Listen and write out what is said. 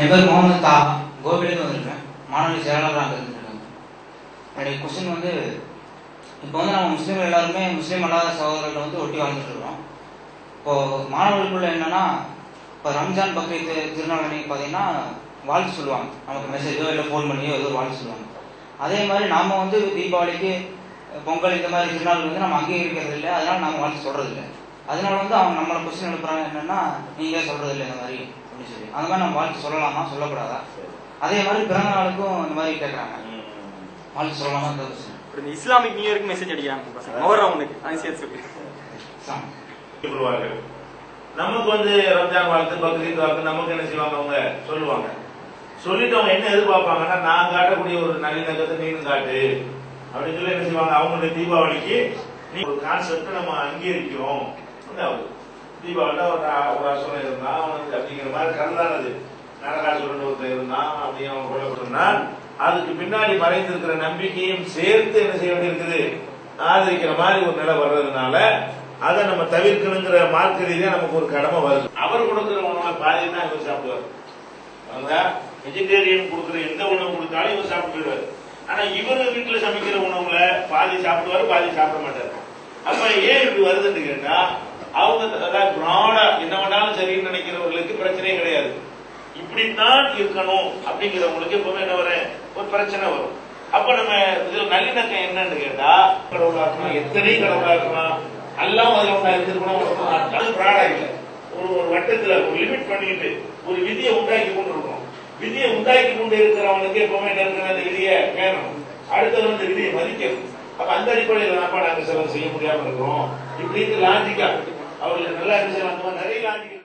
என் பேர் முகமது தா கோபிலேருந்து வந்திருக்கேன். மாணவி செயலாளராக அங்கே என்னுடைய கொஸ்டின் வந்து இப்போ வந்து நம்ம முஸ்லீம்கள் எல்லாருமே முஸ்லீம் அல்லாத சகோதரர்கள் வந்து ஒட்டி வாழ்ந்துட்டு இருக்கோம் இப்போ மாணவர்களுக்குள்ள என்னன்னா இப்போ ரம்ஜான் பக்ரீத் திருநாள் அன்னைக்கு பார்த்தீங்கன்னா வாழ்த்து சொல்லுவாங்க. நமக்கு மெசேஜோ இல்லை ஃபோன் பண்ணியோ ஏதோ ஒரு வாழ்த்து சொல்லுவாங்க. அதே மாதிரி நாம வந்து தீபாவளிக்கு பொங்கல் இந்த மாதிரி திருநாள் வந்து நம்ம அங்கீகரிக்கிறது இல்லை அதனால நாம வாழ்த்து சொல்றது இல்லை அதனால வந்து அவங்க நம்மளை கொஸ்டின் எழுப்புறாங்க என்னன்னா நீங்க ஏன் சொல்றது இல்லை இந்த மாதிரி அப்படின்னு சொல்லி. அந்த மாதிரி நம்ம வாழ்த்து சொல்லலாமா? சொல்லக்கூடாதா? அதே மாதிரி பிறந்த நாளுக்கும் இந்த மாதிரி கேட்குறாங்க வாழ்த்து சொல்லலாமா? இந்த கொஸ்டின் இஸ்லாமிக் நியூ இயருக்கு மெசேஜ் அடிக்கிறாங்க பசங்க. மொஹர்ரம் உனக்கு அது சேர்த்து சொல்லி நமக்கு வந்து ரம்ஜான் வாழ்த்து பக்ரீத் வாழ்த்து நமக்கு என்ன செய்வாங்க அவங்க? சொல்லுவாங்க. சொல்லிட்டு அவங்க என்ன எதிர்பார்ப்பாங்கன்னா நான் காட்டக்கூடிய ஒரு நல்லிணக்கத்தை நீனும் காட்டு. அப்படின்னு சொல்லி என்ன செய்வாங்க? அவங்களுடைய தீபாவளிக்கு நீ ஒரு கான்செப்ட் நம்ம அங்கீகரிக்கிறோம். தீபாவளியில ஒரு ஒரு அசுரன் இருந்தான் அவனுக்கு அப்படிங்கிற மாதிரி கருதானது நரகாசுரன் ஒருத்தன் இருந்தான் அப்படி அவன் கொல்லப்பட்டிருந்தா அதுக்கு பின்னாடி மறைந்திருக்கிற நம்பிக்கையும் சேர்த்து என்ன செய்ய வேண்டியிருக்குது? ஆதரிக்கிற மாதிரி ஒரு நிலை வர்றதுனால அதை நம்ம தவிர்க்கணுங்கிற மார்க்க ரீதியா நமக்கு ஒரு கடமை வருது. அவர் கொடுக்கிற உணவை பாதி தான் இவர் சாப்பிடுவார். அவங்க வெஜிடேரியன் கொடுக்கிற எந்த உணவு கொடுத்தாலும் இவர் சாப்பிட்டுருவாரு ஆனா இவர் வீட்டுல சமைக்கிற உணவுல பாதி சாப்பிடுவாரு பாதி சாப்பிட மாட்டார். அப்ப ஏன் இப்படி வருதுன்னு கேட்டா அதாவது அதாவது பிராடா என்ன வேணாலும் சரின்னு நினைக்கிறவர்களுக்கு பிரச்சனையே கிடையாது. இப்படித்தான் இருக்கணும் அப்படிங்கிறவங்களுக்கு எப்பவுமே என்ன வரும்? ஒரு பிரச்சனை வரும். அப்ப நம்ம இதுல நல்லிணக்கம் என்னன்னு கேட்டா கடவுளா இருக்கலாம் எத்தனை கடவுளா இருக்கலாம் எல்லாம் அதுல ஒன்றா இருந்திருக்கணும் அது பிராடா இல்லை. ஒரு ஒரு வட்டத்துல ஒரு லிமிட் பண்ணிட்டு ஒரு விதியை உண்டாக்கி கொண்டு இருக்கணும் விதியை உண்டாக்கி கொண்டு இருக்கிறவனுக்கு எப்பவுமே என்ன இருக்கணும்? அந்த விதியை வேணும் அடுத்தது வந்து விதியை மதிக்கணும். அப்ப அந்த அடிப்படையில் நாம நாங்க செலவு செய்ய முடியாம இருக்கிறோம் இப்படி லாஜிக்கா அவர்கள் நல்லா இருந்துச்சு அந்த மாதிரி நிறைய ஆண்டுகள்